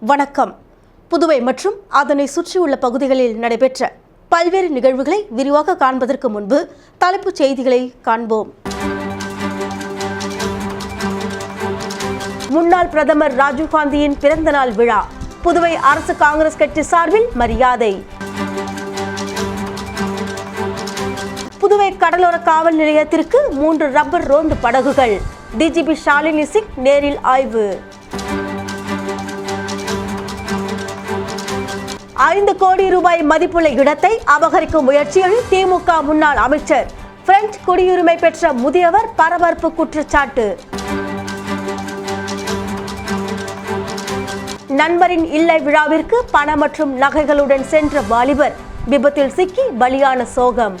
வணக்கம். புதுவை மற்றும் அதனை சுற்றியுள்ள பகுதிகளில் நடைபெற்ற பல்வேறு நிகழ்வுகளை விரிவாக காண்பதற்கு முன்பு தலைப்புச் செய்திகளை காண்போம். முன்னாள் பிரதமர் ராஜீவ்காந்தியின் பிறந்தநாள் விழா புதுவை அரசு காங்கிரஸ் கட்சி சார்பில் மரியாதை. புதுவை கடலோர காவல் நிலையத்திற்கு மூன்று ரப்பர் ரோந்து படகுகள் டிஜிபி ஷாலினி சிங் நேரில் ஆய்வு. ஐந்து கோடி ரூபாய் மதிப்புள்ள இடத்தை அபகரிக்கும் முயற்சியில் திமுக முன்னாள் அமைச்சர். பிரெஞ்சு குடியுரிமை பெற்ற முதியவர் பரபரப்பு குற்றச்சாட்டு. நண்பரின் இல்லை விழாவிற்கு பணம் மற்றும் நகைகளுடன் சென்ற வாலிபர். விபத்தில் சிக்கி பலியான சோகம்.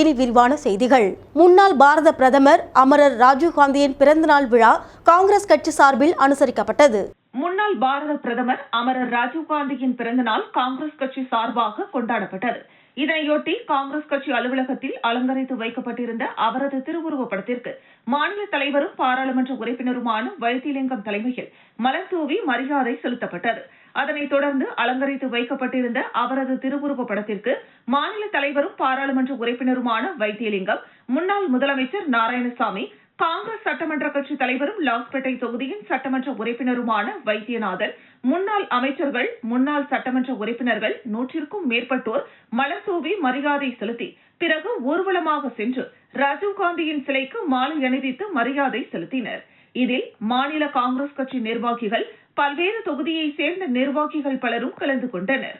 இனி விரிவான செய்திகள். முன்னாள் பாரத பிரதமர் அமரர் ராஜீவ்காந்தியின் பிறந்தநாள் விழா காங்கிரஸ் கட்சி சார்பில் அனுசரிக்கப்பட்டது. முன்னாள் பாரத பிரதமர் அமரர் ராஜீவ்காந்தியின் பிறந்தநாள் காங்கிரஸ் கட்சி சார்பாக கொண்டாடப்பட்டது. இதனையொட்டி காங்கிரஸ் கட்சி அலுவலகத்தில் அலங்கரித்து வைக்கப்பட்டிருந்த அவரது திருவுருவப் படத்திற்கு மாநில தலைவரும் பாராளுமன்ற உறுப்பினருமான வைத்திலிங்கம் தலைமையில் மலர்தூவி மரியாதை செலுத்தப்பட்டது. அதனைத் தொடர்ந்து அலங்கரித்து வைக்கப்பட்டிருந்த அவரது திருவுருவப் படத்திற்கு மாநில தலைவரும் பாராளுமன்ற உறுப்பினருமான வைத்தியலிங்கம் முன்னாள் முதலமைச்சர் நாராயணசாமி காங்கிரஸ் சட்டமன்ற கட்சி தலைவரும் லாஸ்பேட்டை தொகுதியின் சட்டமன்ற உறுப்பினருமான வைத்தியநாதன் முன்னாள் அமைச்சர்கள் முன்னாள் சட்டமன்ற உறுப்பினர்கள் நூற்றிற்கும் மேற்பட்டோர் மலர்தூவி மரியாதை செலுத்தி பிறகு ஊர்வலமாக சென்று ராஜீவ்காந்தியின் சிலைக்கு மாலை அணிவித்து மரியாதை செலுத்தினர். இதில் மாநில காங்கிரஸ் கட்சி நிர்வாகிகள் பல்வேறு தொகுதியைச் சேர்ந்த நிர்வாகிகள் பலரும் கலந்து கொண்டனர்.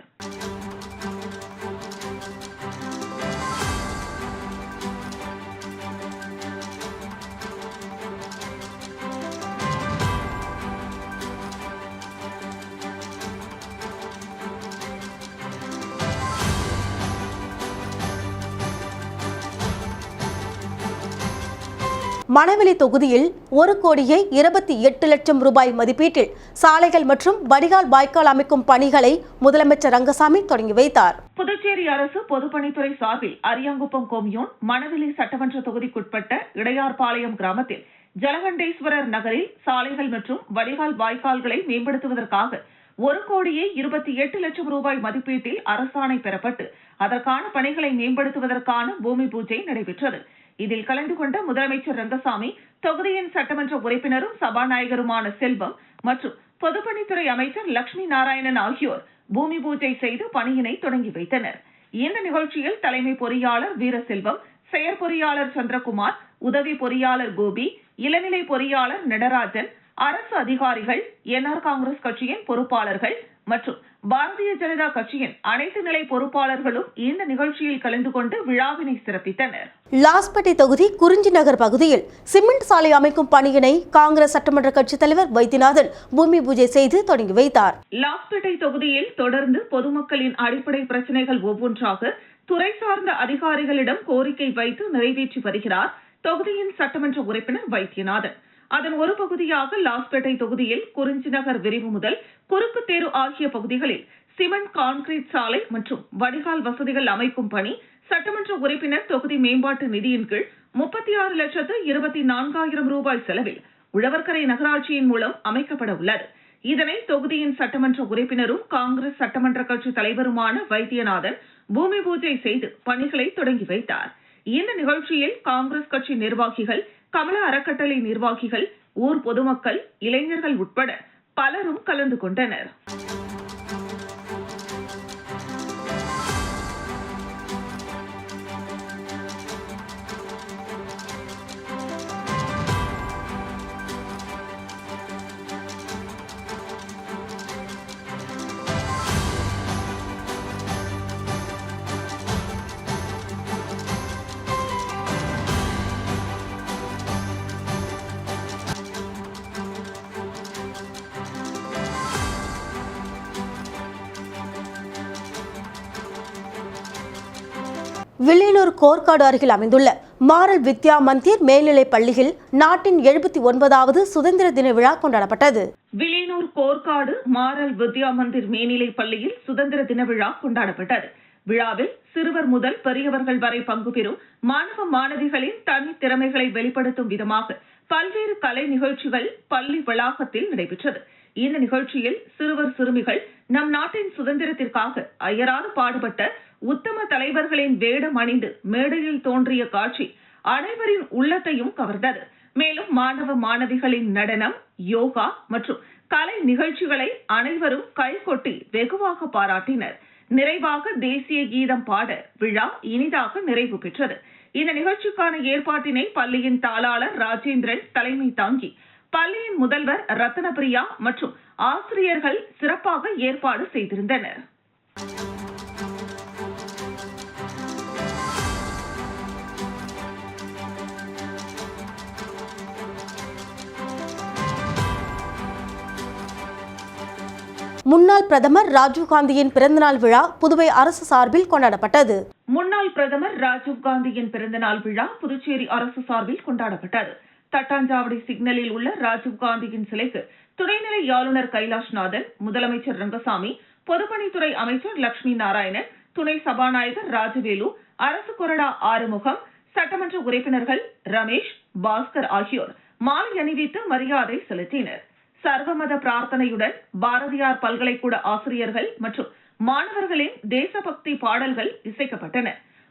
மணவெளி தொகுதியில் ஒரு கோடியே இருபத்தி எட்டு லட்சம் ரூபாய் மதிப்பீட்டில் சாலைகள் மற்றும் வடிகால் வாய்க்கால் அமைக்கும் பணிகளை முதலமைச்சர் ரங்கசாமி தொடங்கி வைத்தார். புதுச்சேரி அரசு பொதுப்பணித்துறை சார்பில் அரியாங்குப்பம் கொம்யூன் மணவெளி சட்டமன்ற தொகுதிக்குட்பட்ட இடையார்பாளையம் கிராமத்தில் ஜலகண்டேஸ்வரர் நகரில் சாலைகள் மற்றும் வடிகால் வாய்க்கால்களை மேம்படுத்துவதற்காக ஒரு கோடியே இருபத்தி எட்டு லட்சம் ரூபாய் மதிப்பீட்டில் அரசாணை பெறப்பட்டு அதற்கான பணிகளை மேம்படுத்துவதற்கான பூமி பூஜை நடைபெற்றது. இதில் கலந்து கொண்ட முதலமைச்சர் ரங்கசாமி தொகுதியின் சட்டமன்ற உறுப்பினரும் சபாநாயகருமான செல்வம் மற்றும் பொதுப்பணித்துறை அமைச்சர் லட்சுமி நாராயணன் ஆகியோர் பூமி பூஜை செய்து பணியினை தொடங்கி வைத்தனர். இந்த நிகழ்ச்சியில் தலைமை பொறியாளர் வீரசெல்வம் செயற்பொறியாளர் சந்திரகுமார் உதவி பொறியாளர் கோபி இளநிலை பொறியாளர் நடராஜன் அரசு அதிகாரிகள் என்ஆர் காங்கிரஸ் கட்சியின் பொறுப்பாளர்கள் மற்றும் பாரதிய ஜனதா கட்சியின் அனைத்து நிலை பொறுப்பாளர்களும் இந்த நிகழ்ச்சியில் கலந்து கொண்டு விழாவினை சிறப்பித்தனர். லாஸ்பேட்டை தொகுதி குறிஞ்சி நகர் பகுதியில் சிமெண்ட் சாலை அமைக்கும் பணியினை காங்கிரஸ் சட்டமன்ற கட்சித் தலைவர் வைத்தியநாதன் பூமி பூஜை செய்து தொடங்கி வைத்தார். லாஸ்பேட்டை தொகுதியில் தொடர்ந்து பொதுமக்களின் அடிப்படை பிரச்சனைகள் ஒவ்வொன்றாக துறை சார்ந்த அதிகாரிகளிடம் கோரிக்கை வைத்து நிறைவேற்றி வருகிறார் தொகுதியின் சட்டமன்ற உறுப்பினர் வைத்தியநாதன். அதன் ஒரு பகுதியாக லாஸ்பேட்டை தொகுதியில் குறிஞ்சி நகர் விரிவு முதல் குறுக்கு தேரு ஆகிய பகுதிகளில் சிமெண்ட் கான்கிரீட் சாலை மற்றும் வடிகால் வசதிகள் அமைக்கும் பணி சட்டமன்ற உறுப்பினர் தொகுதி மேம்பாட்டு நிதியின் கீழ் முப்பத்தி ஆறு லட்சத்து இருபத்தி நான்காயிரம் ரூபாய் செலவில் உழவர்கரை நகராட்சியின் மூலம் அமைக்கப்பட உள்ளது. இதனை தொகுதியின் சட்டமன்ற உறுப்பினரும் காங்கிரஸ் சட்டமன்ற கட்சி தலைவருமான வைத்தியநாதன் பூமி பூஜை செய்து பணிகளை தொடங்கி வைத்தார். இந்த நிகழ்ச்சியில் காங்கிரஸ் கட்சி நிர்வாகிகள் கமல அறக்கட்டளை நிர்வாகிகள் ஊர் பொதுமக்கள் இளைஞர்கள் உட்பட பலரும் கலந்து கொண்டனர். வில்லியனூர் கோர்க்காடு அருகில் அமைந்துள்ள மாரல் வித்யா மந்திர் மேல்நிலைப் பள்ளியில் நாட்டின் எழுபத்தி ஒன்பதாவது சுதந்திர தின விழா கொண்டாடப்பட்டது. வில்லியனூர் கோர்க்காடு மாரல் வித்யா மந்திர் மேல்நிலைப் பள்ளியில் சுதந்திர தின விழா கொண்டாடப்பட்டது. விழாவில் சிறுவர் முதல் பெரியவர்கள் வரை பங்கு பெறும் மாணவ மாணவிகளின் தனி திறமைகளை வெளிப்படுத்தும் விதமாக பல்வேறு கலை நிகழ்ச்சிகள் பள்ளி வளாகத்தில் நடைபெற்றது. இந்த நிகழ்ச்சியில் சிறுவர் சிறுமிகள் நம் நாட்டின் சுதந்திரத்திற்காக அயராது பாடுபட்ட உத்தம தலைவர்களின் வேடம் அணிந்து மேடையில் தோன்றிய காட்சி அனைவரின் உள்ளத்தையும் கவர்ந்தது. மேலும் மாணவ மாணவிகளின் நடனம் யோகா மற்றும் கலை நிகழ்ச்சிகளை அனைவரும் கைகொட்டி வெகுவாக பாராட்டினர். நிறைவாக தேசிய கீதம் பாட விழா இனிதாக நிறைவு பெற்றது. இந்த நிகழ்ச்சிக்கான ஏற்பாட்டினை பள்ளியின் தாளாளர் ராஜேந்திரன் தலைமை தாங்கி பள்ளியின் முதல்வர் ரத்னபிரியா மற்றும் ஆசிரியர்கள் சிறப்பாக ஏற்பாடு செய்திருந்தனர். முன்னாள் பிரதமர் ராஜீவ்காந்தியின் பிறந்தநாள் விழா புதுவை அரசு சார்பில் கொண்டாடப்பட்டது. முன்னாள் பிரதமர் ராஜீவ்காந்தியின் பிறந்தநாள் விழா புதுச்சேரி அரசு சார்பில் கொண்டாடப்பட்டது. தட்டாஞ்சாவடி சிக்னலில் உள்ள ராஜீவ்காந்தியின் சிலைக்கு துணைநிலை ஆளுநர் கைலாஷ்நாதன் முதலமைச்சர் ரங்கசாமி பொதுப்பணித்துறை அமைச்சர் லட்சுமி நாராயணன் துணை சபாநாயகர் ராஜவேலு அரசு கொறடா ஆறுமுகம் சட்டமன்ற உறுப்பினர்கள் ரமேஷ் பாஸ்கர் ஆகியோர் மாலை அணிவித்து மரியாதை செலுத்தினர். சர்வமத பிரார்த்தனையுடன் பாரதியார் பல்கலைக்கூட ஆசிரியர்கள் மற்றும் மாணவர்களின் தேசபக்தி பாடல்கள் இசைக்கப்பட்டன.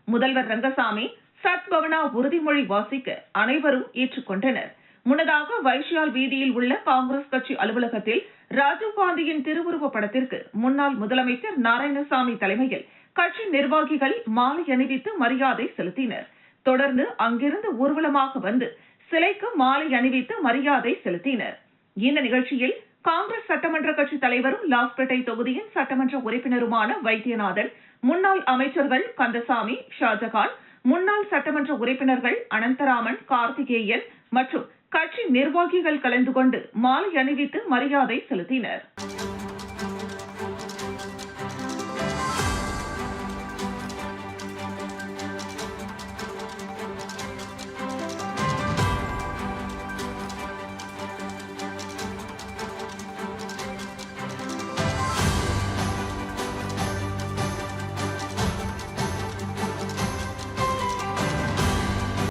முதல்வர் ரங்கசாமி சத்பவனா உறுதிமொழி வாசிக்க அனைவரும் ஏற்றுக்கொண்டனர். முன்னதாக வைஷியால் வீதியில் உள்ள காங்கிரஸ் கட்சி அலுவலகத்தில் ராஜீவ்காந்தியின் திருவுருவ படத்திற்கு முன்னாள் முதலமைச்சர் நாராயணசாமி தலைமையில் கட்சி நிர்வாகிகள் மாலை அணிவித்து மரியாதை செலுத்தினர். தொடர்ந்து அங்கிருந்து ஊர்வலமாக வந்து சிலைக்கு மாலை அணிவித்து மரியாதை செலுத்தினர். இந்த நிகழ்ச்சியில் காங்கிரஸ் சட்டமன்ற கட்சி தலைவரும் லாஸ்பேட்டை தொகுதியின் சட்டமன்ற உறுப்பினருமான வைத்தியநாதன் முன்னாள் அமைச்சர்கள் கந்தசாமி ஷாஜகான் முன்னாள் சட்டமன்ற உறுப்பினர்கள் அனந்தராமன் கார்த்திகேயன் மற்றும் கட்சி நிர்வாகிகள் கலந்து கொண்டு மாலை அணிவித்து மரியாதை செலுத்தினர்.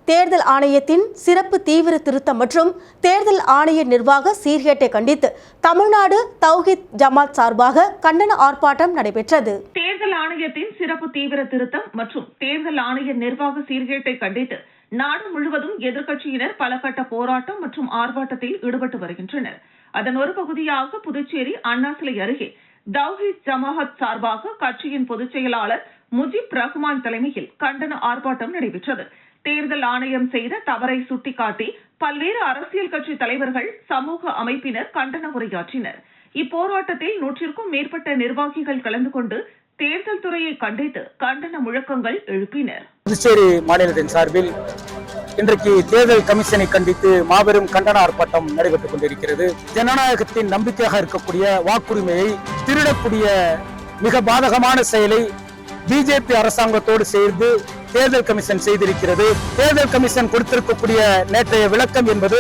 தேர்தல் ஆணையத்தின் சிறப்பு தீவிர திருத்தம் மற்றும் தேர்தல் ஆணைய நிர்வாக சீர்கேட்டை கண்டித்து தமிழ்நாடு தௌஹித் ஜமாத் சார்பாக கண்டன ஆர்ப்பாட்டம் நடைபெற்றது. தேர்தல் ஆணையத்தின் சிறப்பு தீவிர திருத்தம் மற்றும் தேர்தல் ஆணைய நிர்வாக சீர்கேட்டை கண்டித்து நாடு முழுவதும் எதிர்க்கட்சியினர் பல கட்ட போராட்டம் மற்றும் ஆர்ப்பாட்டத்தில் ஈடுபட்டு வருகின்றனர். அதன் ஒரு பகுதியாக புதுச்சேரி அண்ணா சிலை அருகே தௌஹித் ஜமாஹத் சார்பாக கட்சியின் பொதுச் செயலாளர் முஜிப் ரஹ்மான் தலைமையில் கண்டன ஆர்ப்பாட்டம் நடைபெற்றது. தேர்தல் ஆணையம் செய்த தவறை சுட்டிக்காட்டி பல்வேறு அரசியல் கட்சி தலைவர்கள் சமூக அமைப்பினர் கண்டன உரையாற்றினர். இப்போராட்டத்தில் நூற்றிற்கும் மேற்பட்ட நிர்வாகிகள் கலந்து கொண்டு தேர்தல் துறையை கண்டித்து கண்டன முழக்கங்கள் எழுப்பினர். புதுச்சேரி மாநிலத்தின் சார்பில் இன்றைக்கு தேர்தல் கமிஷனை கண்டித்து மாபெரும் கண்டன ஆர்ப்பாட்டம் நடைபெற்றுக் கொண்டிருக்கிறது. ஜனநாயகத்தின் நம்பிக்கையாக இருக்கக்கூடிய வாக்குரிமையை திருடக்கூடிய மிக பாதகமான செயலை பிஜேபி அரசாங்கத்தோடு சேர்ந்து தேர்தல் கமிஷன் செய்திருக்கிறது. தேர்தல் கமிஷன் கொடுத்திருக்கக்கூடிய நேற்றைய விளக்கம் என்பது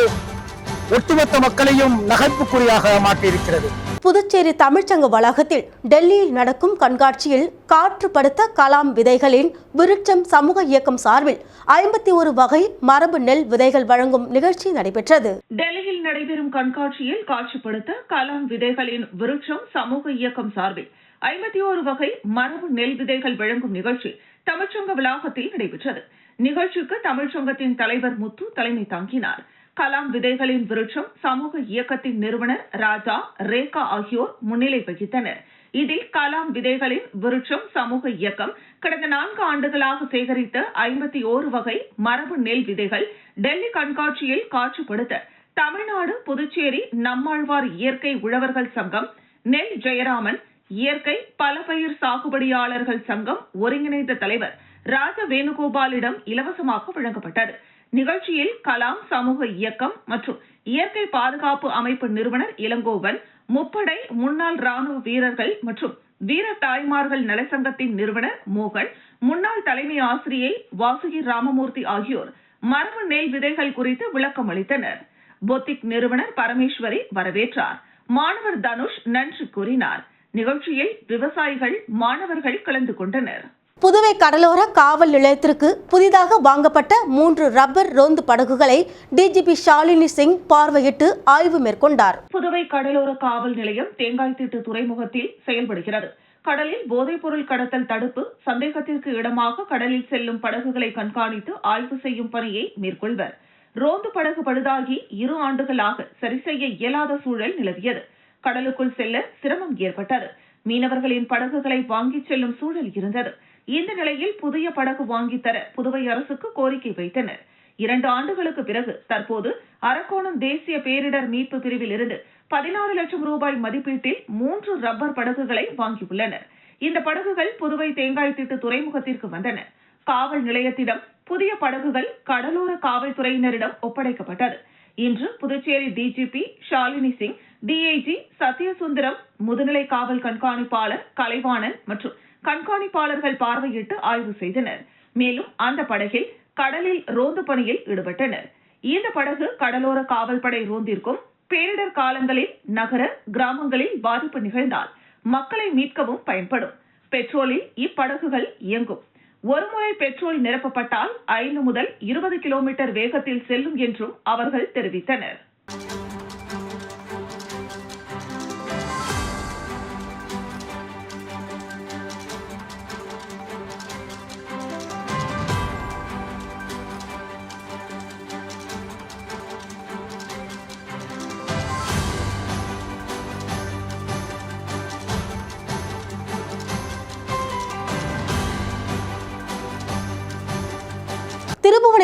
ஒட்டுமொத்த மக்களையும் நகைப்புக்குறியாக மாற்றியிருக்கிறது. புதுச்சேரி தமிழ்ச்சங்க வளாகத்தில் டெல்லியில் நடக்கும் கண்காட்சியில் காற்றுப்படுத்த கலாம் விதைகளின் விருட்சம் சமூக இயக்கம் சார்பில் ஐம்பத்தி ஒரு வகை மரபு நெல் விதைகள் வழங்கும் நிகழ்ச்சி நடைபெற்றது. டெல்லியில் நடைபெறும் கண்காட்சியில் காட்சிப்படுத்த கலாம் விதைகளின் விருட்சம் சமூக இயக்கம் சார்பில் ஐம்பத்தி ஓரு வகை மரபு நெல் விதைகள் வழங்கும் நிகழ்ச்சி தமிழ்ச்சங்க வளாகத்தில் நடைபெற்றது. நிகழ்ச்சிக்கு தமிழ்ச்சங்கத்தின் தலைவர் முத்து தலைமை தாங்கினார். கலாம் விதைகளின் விருட்சம் சமூக இயக்கத்தின் நிறுவனர் ராஜா ரேகா ஆகியோர் முன்னிலை வகித்தனர். இதில் கலாம் விதைகளின் விருட்சம் சமூக இயக்கம் கடந்த நான்கு ஆண்டுகளாக சேகரித்த ஐம்பத்தி ஓரு வகை மரபு நெல் விதைகள் டெல்லி கண்காட்சியில் காட்சிப்படுத்த தமிழ்நாடு புதுச்சேரி நம்மாழ்வார் இயற்கை உழவர்கள் சங்கம் நெல் ஜெயராமன் இயற்கை பல பயிர் சாகுபடியாளர்கள் சங்கம் ஒருங்கிணைந்த தலைவர் ராஜ வேணுகோபாலிடம் இலவசமாக வழங்கப்பட்டது. நிகழ்ச்சியில் கலாம் சமூக இயக்கம் மற்றும் இயற்கை பாதுகாப்பு அமைப்பு நிறுவனர் இளங்கோவன் முப்படை முன்னாள் ராணுவ வீரர்கள் மற்றும் வீர தாய்மார்கள் நலசங்கத்தின் நிறுவனர் மோகன் முன்னாள் தலைமை ஆசிரியை வாசுகி ராமமூர்த்தி ஆகியோர் மரபு நெல் விதைகள் குறித்து விளக்கம் அளித்தனர். பொத்திக் நிறுவனர் பரமேஸ்வரி வரவேற்றார். மாணவர் தனுஷ் நன்றி கூறினார். நிகழ்ச்சியில் விவசாயிகள் மாணவர்கள் கலந்து கொண்டனர். புதுவை கடலோர காவல் நிலையத்திற்கு புதிதாக வாங்கப்பட்ட மூன்று ரப்பர் ரோந்து படகுகளை டிஜிபி ஷாலினி சிங் பார்வையிட்டு ஆய்வு மேற்கொண்டார். புதுவை கடலோர காவல் நிலையம் தேங்காய்த்திட்டு துறைமுகத்தில் செயல்படுகிறது. கடலில் போதைப்பொருள் கடத்தல் தடுப்பு சந்தேகத்திற்கு இடமாக கடலில் செல்லும் படகுகளை கண்காணித்து ஆய்வு செய்யும் பணியை மேற்கொள்வர். ரோந்து படகு பழுதாகி இரு ஆண்டுகளாக சரி செய்ய இயலாத சூழல் நிலவியது. கடலுக்குள் செல்ல சிரமம் ஏற்பட்டது. மீனவர்களின் படகுகளை வாங்கிச் செல்லும் சூழல் இருந்தது. இந்த நிலையில் புதிய படகு வாங்கித் தர புதுவை அரசுக்கு கோரிக்கை வைத்தனர். இரண்டு ஆண்டுகளுக்கு பிறகு தற்போது அரக்கோணம் தேசிய பேரிடர் மீட்பு பிரிவில் இருந்து பதினாறு லட்சம் ரூபாய் மதிப்பீட்டில் மூன்று ரப்பர் படகுகளை வாங்கியுள்ளனர். இந்த படகுகள் புதுவை தேங்காய்த்திட்டு துறைமுகத்திற்கு வந்தன. காவல் நிலையத்திடம் புதிய படகுகள் கடலோர காவல்துறையினரிடம் ஒப்படைக்கப்பட்டது. இன்று புதுச்சேரி டிஜிபி ஷாலினி சிங் டிஐஜி சத்யசுந்தரம் முதுநிலை காவல் கண்காணிப்பாளர் கலைவாணன் மற்றும் கண்காணிப்பாளர்கள் பார்வையிட்டு ஆய்வு செய்தனர். மேலும் அந்த படகில் கடலில் ரோந்து பணியில் ஈடுபட்டனர். இந்த படகு கடலோர காவல்படை ரோந்திற்கும் பேரிடர் காலங்களில் நகர கிராமங்களில் பாதிப்பு நிகழ்ந்தால் மக்களை மீட்கவும் பயன்படும். பெட்ரோலில் இப்படகுகள் இயங்கும். ஒருமுறை பெட்ரோல் நிரப்பப்பட்டால் ஐந்து முதல் இருபது கிலோமீட்டர் வேகத்தில் செல்லும் என்றும் அவர்கள் தெரிவித்தனர்.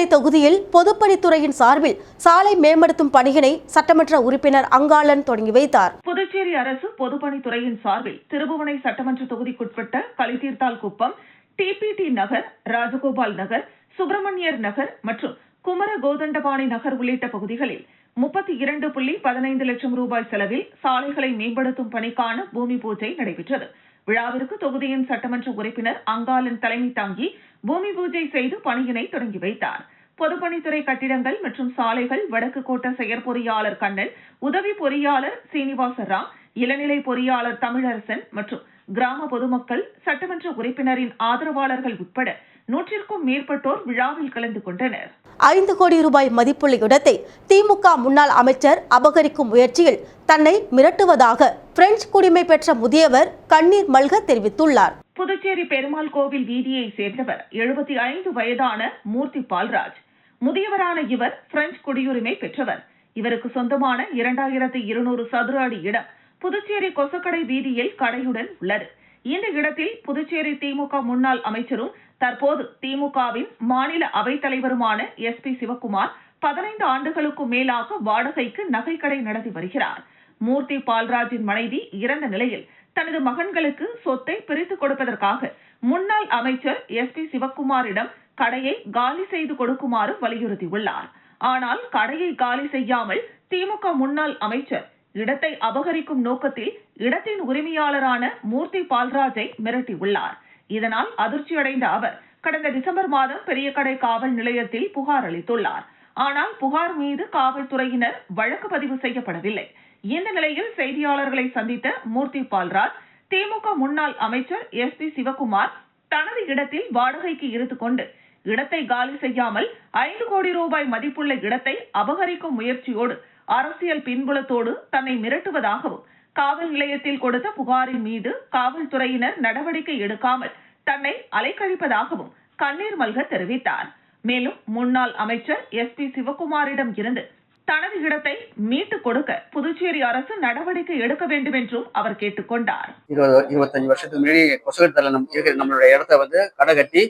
திருபுவனை தொகுதியில் பொதுப்பணித்துறையின் சார்பில் சாலை மேம்படுத்தும் பணியினை சட்டமன்ற உறுப்பினர் அங்காளன் தொடங்கி வைத்தார். புதுச்சேரி அரசு பொதுப்பணித்துறையின் சார்பில் திருபுவனை சட்டமன்ற தொகுதிக்குட்பட்ட கலிதீர்த்தால் குப்பம் டிபிடி நகர் ராஜகோபால் நகர் சுப்பிரமணியர் நகர் மற்றும் குமர கோதண்டபாணி நகர் உள்ளிட்ட பகுதிகளில் முப்பத்தி இரண்டு புள்ளி பதினைந்து லட்சம் ரூபாய் செலவில் சாலைகளை மேம்படுத்தும் பணிக்கான பூமி பூஜை நடைபெற்றது. விழாவிற்கு தொகுதியின் சட்டமன்ற உறுப்பினர் அங்காளன் தலைமை தாங்கி பூமி பூஜை செய்து பணியினை தொடங்கி வைத்தார். பொதுப்பணித்துறை கட்டிடங்கள் மற்றும் சாலைகள் வடக்கு கோட்ட செயற்பொறியாளர் கண்ணன் உதவி பொறியாளர் சீனிவாச ராம் இளநிலை பொறியாளர் தமிழரசன் மற்றும் கிராம பொதுமக்கள் சட்டமன்ற உறுப்பினரின் ஆதரவாளர்கள் உட்பட நூற்றிற்கும் மேற்பட்டோர் விழாவில் கலந்து கொண்டனர். ஐந்து கோடி ரூபாய் மதிப்புள்ள இடத்தை திமுக முன்னாள் அமைச்சர் அபகரிக்கும் முயற்சியில் தன்னை மிரட்டுவதாக பிரெஞ்சு குடிமை பெற்ற முதியவர் கண்ணீர் மல்க தெரிவித்துள்ளார். புதுச்சேரி பெருமாள் கோவில் வீதியை சேர்ந்தவர் எழுபத்தி ஐந்து வயதான மூர்த்தி பால்ராஜ். முதியவரான இவர் பிரெஞ்சு குடியுரிமை பெற்றவர். இவருக்கு சொந்தமான இரண்டாயிரத்தி இருநூறு சதுர அடி இடம் புதுச்சேரி கொசக்கடை வீதியில் கடையுடன் உள்ளது. இந்த இடத்தில் புதுச்சேரி திமுக முன்னாள் அமைச்சரும் தற்போது திமுகவின் மாநில அவைத் தலைவருமான எஸ் பி சிவக்குமார் பதினைந்து ஆண்டுகளுக்கும் மேலாக வாடகைக்கு நகைக்கடை நடத்தி வருகிறார். மூர்த்தி பால்ராஜின் மனைவி இறந்த நிலையில் தனது மகன்களுக்கு சொத்தை பிரித்துக் கொடுப்பதற்காக முன்னாள் அமைச்சர் எஸ் பி சிவக்குமாரிடம் கடையை காலி செய்து கொடுக்குமாறு வலியுறுத்தியுள்ளார். ஆனால் கடையை காலி செய்யாமல் திமுக முன்னாள் அமைச்சர் இடத்தை அபகரிக்கும் நோக்கத்தில் இடத்தின் உரிமையாளரான மூர்த்தி பால்ராஜை மிரட்டியுள்ளார். இதனால் அதிர்ச்சியடைந்த அவர் கடந்த டிசம்பர் மாதம் பெரியகடை காவல் நிலையத்தில் புகார் அளித்துள்ளார். ஆனால் புகார் மீது காவல்துறையினர் வழக்கு பதிவு செய்யப்படவில்லை. இந்த நிலையில் செய்தியாளர்களை சந்தித்த மூர்த்தி பால்ராஜ் திமுக முன்னாள் அமைச்சர் எஸ் பி சிவகுமார் தனது இடத்தில் வாடகைக்கு இருந்து கொண்டு இடத்தை காலி செய்யாமல் ஐந்து கோடி ரூபாய் மதிப்புள்ள இடத்தை அபகரிக்கும் முயற்சியோடு அரசியல் பின்புலத்தோடு தன்னை மிரட்டுவதாகவும் காவல் நிலையத்தில் கொடுத்த புகாரின் மீது காவல்துறையினர் நடவடிக்கை எடுக்காமல் தன்னை அலைக்கழிப்பதாகவும் கண்ணீர் மல்க தெரிவித்தார். மேலும் முன்னாள் அமைச்சர் எஸ் பி சிவகுமாரிடம் இருந்து தனது இடத்தை மீட்டுக் கொடுக்க புதுச்சேரி அரசு நடவடிக்கை எடுக்க வேண்டும் என்றும் அவர் கேட்டுக்கொண்டார். இருபது இருபத்தஞ்சு வருஷத்துக்கு முன்னாடி கொசகத்தில் நம்ம இருக்கிற நம்மளுடைய இடத்த வந்து கடை கட்டி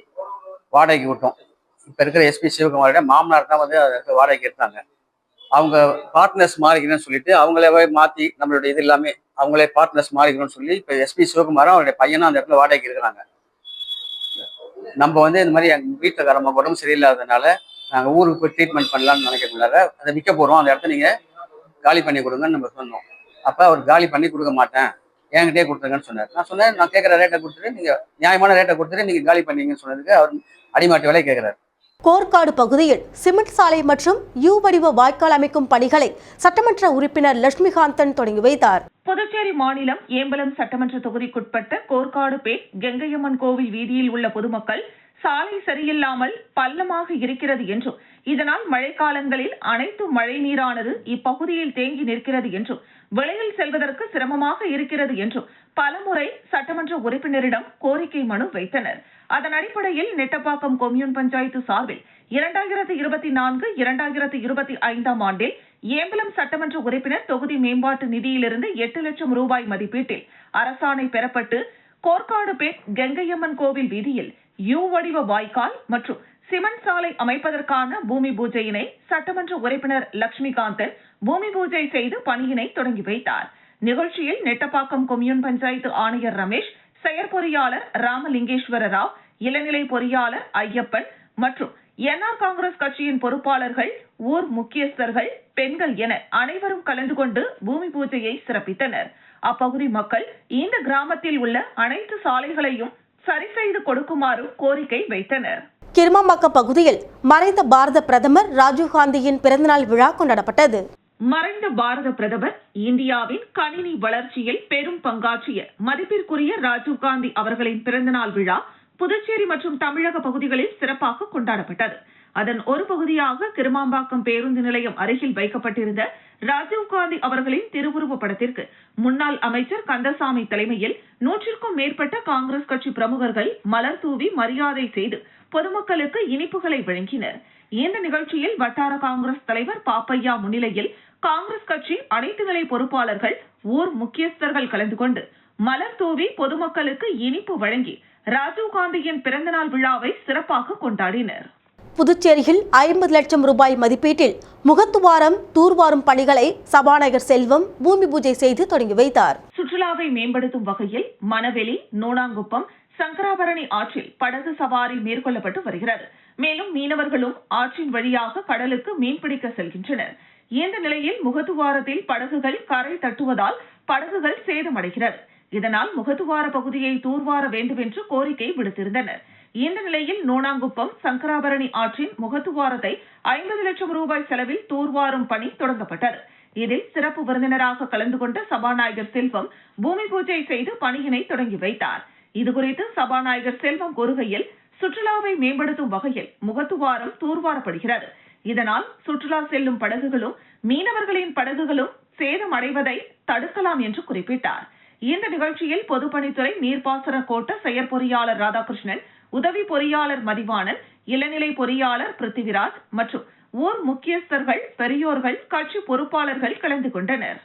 வாடகைக்கு விட்டோம். இப்போ இருக்கிற எஸ்பி சிவகுமாரோட மாமனார் தான் வந்து அதை வாடகைக்கு இருந்தாங்க அவங்க பார்ட்னர்ஸ் மாறிக்கணும்னு சொல்லிட்டு அவங்களே மாற்றி நம்மளுடைய இது எல்லாமே அவங்களே பார்ட்னர்ஸ் மாறிக்கணும்னு சொல்லி இப்போ எஸ்பி சிவகுமாரும் அவருடைய பையனும் அந்த இடத்துல வாடகைக்கு இருக்கிறாங்க. நம்ம வந்து இந்த மாதிரி எங்கள் வீட்டுக்காரம்மா உடம்பு சரியில்லாததுனால நாங்கள் ஊருக்கு போய் ட்ரீட்மெண்ட் பண்ணலாம்னு நினைக்கிறதுனால அதை விற்க போகிறோம் அந்த இடத்த நீங்கள் காலி பண்ணி கொடுங்கன்னு நம்ம சொன்னோம். அப்போ அவர் காலி பண்ணி கொடுக்க மாட்டேன். என்கிட்டயே கொடுத்துருங்கன்னு சொன்னார். நான் சொன்னேன் நான் கேட்குற ரேட்டை கொடுத்துட்டு நீங்கள் நியாயமான ரேட்டை கொடுத்துட்டு நீங்கள் காலி பண்ணீங்கன்னு சொன்னதுக்கு அவர் அடிமாட்டு விலை கேட்குறாரு கோர்க்காடு பகுதியில் சிமெண்ட் சாலை மற்றும் யூ வடிவ வாய்க்கால் அமைக்கும் பணிகளை சட்டமன்ற உறுப்பினர் லட்சுமிகாந்தன் தொடங்கி வைத்தார். புதுச்சேரி மாநிலம் ஏம்பலம் சட்டமன்ற தொகுதிக்குட்பட்ட கோர்க்காடுபேட் கெங்கையம்மன் கோவில் வீதியில் உள்ள பொதுமக்கள் சாலை சரியில்லாமல் பள்ளமாக இருக்கிறது என்றும் இதனால் மழைக்காலங்களில் அனைத்து மழை நீரானது இப்பகுதியில் தேங்கி நிற்கிறது என்றும் வெளியில் செல்வதற்கு சிரமமாக இருக்கிறது என்றும் பலமுறை சட்டமன்ற உறுப்பினரிடம் கோரிக்கை மனு வைத்தனர். அதன் அடிப்படையில் நெட்டப்பாக்கம் கொம்யூன் பஞ்சாயத்து சார்பில் இரண்டாயிரத்தி இருபத்தி நான்கு இரண்டாயிரத்தி இருபத்தி ஐந்தாம் ஆண்டில் ஏம்பலம் சட்டமன்ற உறுப்பினர் தொகுதி மேம்பாட்டு நிதியிலிருந்து எட்டு லட்சம் ரூபாய் மதிப்பீட்டில் அரசாணை பெறப்பட்டு கோர்க்காடுபேட் கெங்கையம்மன் கோவில் வீதியில் யூ வடிவ வாய்க்கால் மற்றும் சிமெண்ட் சாலை அமைப்பதற்கான பூமி பூஜையினை சட்டமன்ற உறுப்பினர் லட்சுமிகாந்தன் பூமி பூஜை செய்து பணியினை தொடங்கி வைத்தார். நிகழ்ச்சியில் நெட்டப்பாக்கம் கொம்யூன் பஞ்சாயத்து ஆணையர் ரமேஷ் செயற்பொறியாளர் ராமலிங்கேஸ்வர ராவ் இளநிலை பொறியாளர் ஐயப்பன் மற்றும் என்ஆர் காங்கிரஸ் கட்சியின் பொறுப்பாளர்கள் ஊர் முக்கியஸ்தர்கள் பெண்கள் என அனைவரும் கலந்து கொண்டு பூமி பூஜையை சிறப்பித்தனர். அப்பகுதி மக்கள் இந்த கிராமத்தில் உள்ள அனைத்து சாலைகளையும் சரி செய்து கொடுக்குமாறும் கோரிக்கை வைத்தனர். கிருமாம்பாக்கம் பகுதியில் மறைந்த பாரத பிரதமர் ராஜீவ்காந்தியின் பிறந்தநாள் விழா கொண்டாடப்பட்டது. மறைந்த பாரத பிரதமர் இந்தியாவின் கணினி வளர்ச்சியில் பெரும் பங்காற்றிய மதிப்பிற்குரிய ராஜீவ்காந்தி அவர்களின் பிறந்தநாள் விழா புதுச்சேரி மற்றும் தமிழக பகுதிகளில் சிறப்பாக கொண்டாடப்பட்டது. அதன் ஒரு பகுதியாக கிருமாம்பாக்கம் பேருந்து நிலையம் அருகில் வைக்கப்பட்டிருந்த ராஜீவ்காந்தி அவர்களின் திருவுருவ படத்திற்கு முன்னாள் அமைச்சர் கந்தசாமி தலைமையில் நூற்றிற்கும் மேற்பட்ட காங்கிரஸ் கட்சி பிரமுகர்கள் மலர் தூவி மரியாதை செய்து பொதுமக்களுக்கு இனிப்புகளை வழங்கினர். இந்த நிகழ்ச்சியில் வட்டார காங்கிரஸ் தலைவர் பாப்பையா முன்னிலையில் காங்கிரஸ் கட்சி அனைத்து நிலை பொறுப்பாளர்கள் ஊர் முக்கியஸ்தர்கள் கலந்து கொண்டு மலர் தூவி பொதுமக்களுக்கு இனிப்பு வழங்கி ராஜீவ்காந்தியின் பிறந்தநாள் விழாவை சிறப்பாக கொண்டாடினர். புதுச்சேரியில் ஐம்பது லட்சம் ரூபாய் மதிப்பீட்டில் முகத்துவாரம் தூர்வாரும் பணிகளை சபாநாயகர் செல்வம் பூமி பூஜை செய்து தொடங்கி வைத்தார். சுற்றுலாவை மேம்படுத்தும் வகையில் மணவெளி நோனாங்குப்பம் சங்கராபரணி ஆற்றில் படகு சவாரி மேற்கொள்ளப்பட்டு வருகிறது. மேலும் மீனவர்களும் ஆற்றின் வழியாக கடலுக்கு மீன்பிடிக்க செல்கின்றனர். இந்த நிலையில் முகத்துவாரத்தில் படகுகள் கரை தட்டுவதால் படகுகள் சேதமடைகிறது. இதனால் முகத்துவார பகுதியை தூர்வார வேண்டும் என்று கோரிக்கை விடுத்திருந்தனர். இந்த நிலையில் நோனாங்குப்பம் சங்கராபரணி ஆற்றின் முகத்துவாரத்தை ஐம்பது லட்சம் ரூபாய் செலவில் தூர்வாரும் பணி தொடங்கப்பட்டது. இதில் சிறப்பு விருந்தினராக கலந்து கொண்ட சபாநாயகர் செல்வம் பூமி பூஜை செய்து பணியினை தொடங்கி வைத்தார். இதுகுறித்து சபாநாயகர் செல்வம் கூறுகையில் சுற்றுலாவை மேம்படுத்தும் வகையில் முகத்துவாரம் தூர்வாரப்படுகிறது. இதனால் சுற்றுலா செல்லும் படகுகளும் மீனவர்களின் படகுகளும் சேதம் அடைவதை தடுக்கலாம் என்று குறிப்பிட்டார். இந்த நிகழ்ச்சியில் பொதுப்பணித்துறை நீர்ப்பாசன கோட்ட செயற்பொறியாளர் ராதாகிருஷ்ணன் உதவி பொறியாளர் மதிவாணன் இளநிலை பொறியாளர் பிருத்திவிராஜ் மற்றும் ஊர் முக்கியஸ்தர்கள் பெரியோர்கள் கட்சி பொறுப்பாளர்கள் கலந்து கொண்டனர்.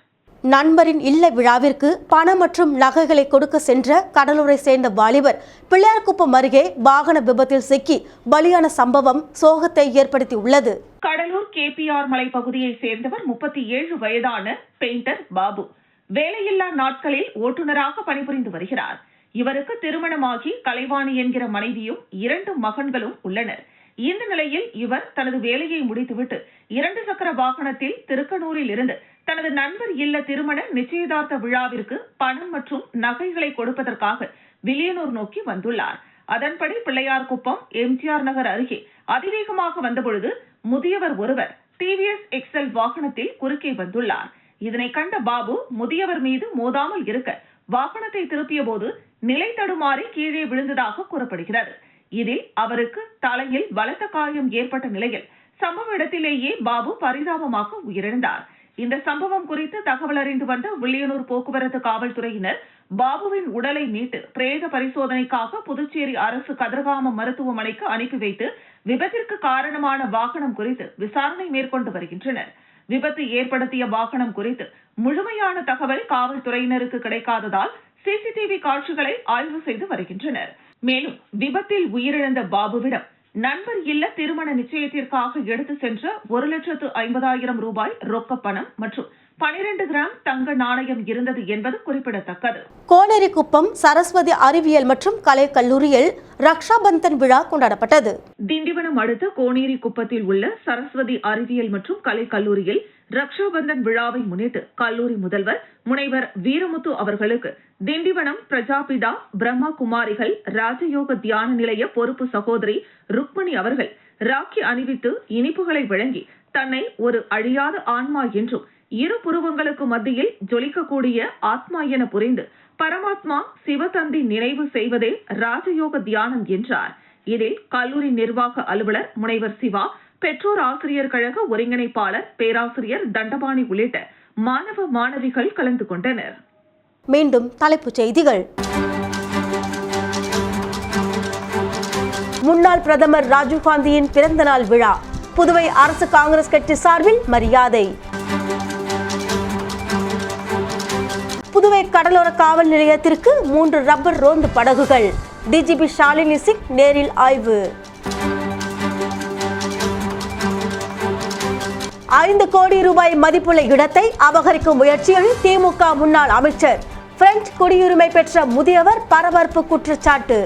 நண்பரின் இல்ல விழாவிற்கு பணம் மற்றும் நகைகளை கொடுக்க சென்ற கடலூரை சேர்ந்த வாலிபர் பிள்ளையார்குப்பம் அருகே வாகன விபத்தில் சிக்கி பலியான சம்பவம் சோகத்தை ஏற்படுத்தியுள்ளது. கடலூர் கேபிஆர் மலை பகுதியை சேர்ந்தவர் முப்பத்தி ஏழு வயதான பெயிண்டர் பாபு. வேலையில்லா நாட்களில் ஓட்டுநராக பணிபுரிந்து வருகிறார். இவருக்கு திருமணமாகி கலைவாணி என்கிற மனைவியும் இரண்டு மகன்களும் உள்ளனர். இந்த நிலையில் இவர் தனது வேலையை முடித்துவிட்டு இரண்டு சக்கர வாகனத்தில் திருக்கனூரில் இருந்து தனது நண்பர் இல்ல திருமண நிச்சயதார்த்த விழாவிற்கு பணம் மற்றும் நகைகளை கொடுப்பதற்காக வில்லியனூர் நோக்கி வந்துள்ளார். அதன்படி பிள்ளையார்குப்பம் எம்ஜிஆர் நகர் அருகே அதிவேகமாக வந்தபொழுது முதியவர் ஒருவர் டிவிஎஸ் எக்ஸல் வாகனத்தில் குறுக்கே வந்துள்ளார். இதனை கண்ட பாபு முதியவர் மீது மோதாமல் இருக்க வாகனத்தை திருப்பிய போது நிலை தடுமாறி கீழே விழுந்ததாக கூறப்படுகிறது. இதில் அவருக்கு தலையில் பலத்த காயம் ஏற்பட்ட நிலையில் சம்பவ இடத்திலேயே பாபு பரிதாபமாக உயிரிழந்தார். இந்த சம்பவம் குறித்து தகவல் அறிந்து வந்த வில்லியனூர் போக்குவரத்து காவல்துறையினர் பாபுவின் உடலை மீட்டு பிரேத பரிசோதனைக்காக புதுச்சேரி அரசு கதிர்காமம் மருத்துவமனைக்கு அனுப்பி வைத்து விபத்திற்கு காரணமான வாகனம் குறித்து விசாரணை மேற்கொண்டு வருகின்றனர். விபத்து ஏற்படுத்திய வாகனம் குறித்து முழுமையான தகவல் காவல்துறையினருக்கு கிடைக்காததால் சிசிடிவி காட்சிகளை ஆய்வு செய்து வருகின்றனர். மேலும் விபத்தில் உயிரிழந்த பாபுவிடம் நண்பர் இல்ல திருமண நிச்சயத்திற்காக எடுத்து சென்ற ஒரு லட்சத்து ஐம்பதாயிரம் ரூபாய் ரொக்க பணம் மற்றும் பனிரெண்டு கிராம் தங்க நாணயம் இருந்தது என்பது குறிப்பிடத்தக்கது. கோனேரிக்குப்பம் சரஸ்வதி அறிவியல் மற்றும் கலை கல்லூரியில் ரக்ஷாபந்தன் விழா கொண்டாடப்பட்டது. திண்டிவனம் அடுத்த கோனேரி குப்பத்தில் உள்ள சரஸ்வதி அறிவியல் மற்றும் கலை கல்லூரியில் ரக்ஷாபந்தன் விழாவை முன்னிட்டு கல்லூரி முதல்வர் முனைவர் வீரமுத்து அவர்களுக்கு திண்டிவனம் பிரஜாபிதா பிரம்மா குமாரிகள் ராஜயோக தியான நிலைய பொறுப்பு சகோதரி ருக்மணி அவர்கள் ராக்கி அணிவித்து இனிப்புகளை வழங்கி தன்னை ஒரு அழியாத ஆன்மா என்றும் இரு புருவங்களுக்கு மத்தியில் ஜொலிக்கக்கூடிய ஆத்மா என புரிந்து பரமாத்மா சிவதந்தி நினைவு செய்வதே ராஜயோக தியானம் என்றார். இதில் கல்லூரி நிர்வாக அலுவலர் முனைவர் சிவா பெற்றோர் ஆசிரியர் கழக ஒருங்கிணைப்பாளர் பேராசிரியர் தண்டபாணி உள்ளிட்ட மாணவ மாணவிகள் கலந்து கொண்டனர். மீண்டும் தலைப்புச் செய்திகள். முன்னாள் பிரதமர் ராஜீவ்காந்தியின் பிறந்தநாள் விழா. புதுவை அரசு காங்கிரஸ் கட்சி சார்பில் மரியாதை. புதுவை கடலோர காவல் நிலையத்திற்கு மூன்று ரப்பர் ரோந்து படகுகள். டிஜிபி ஷாலினி சிங் நேரில் ஆய்வு. ஐந்து கோடி ரூபாய் மதிப்புள்ள இடத்தை அபகரிக்கும் முயற்சியில் திமுக முன்னாள் அமைச்சர். பிரெஞ்சு குடியுரிமை பெற்ற முதியவர் பரபரப்பு குற்றச்சாட்டு.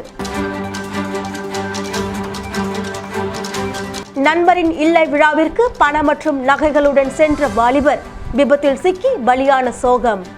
நண்பரின் இல்லை விழாவிற்கு பணம் மற்றும் நகைகளுடன் சென்ற வாலிபர். விபத்தில் சிக்கி பலியான சோகம்.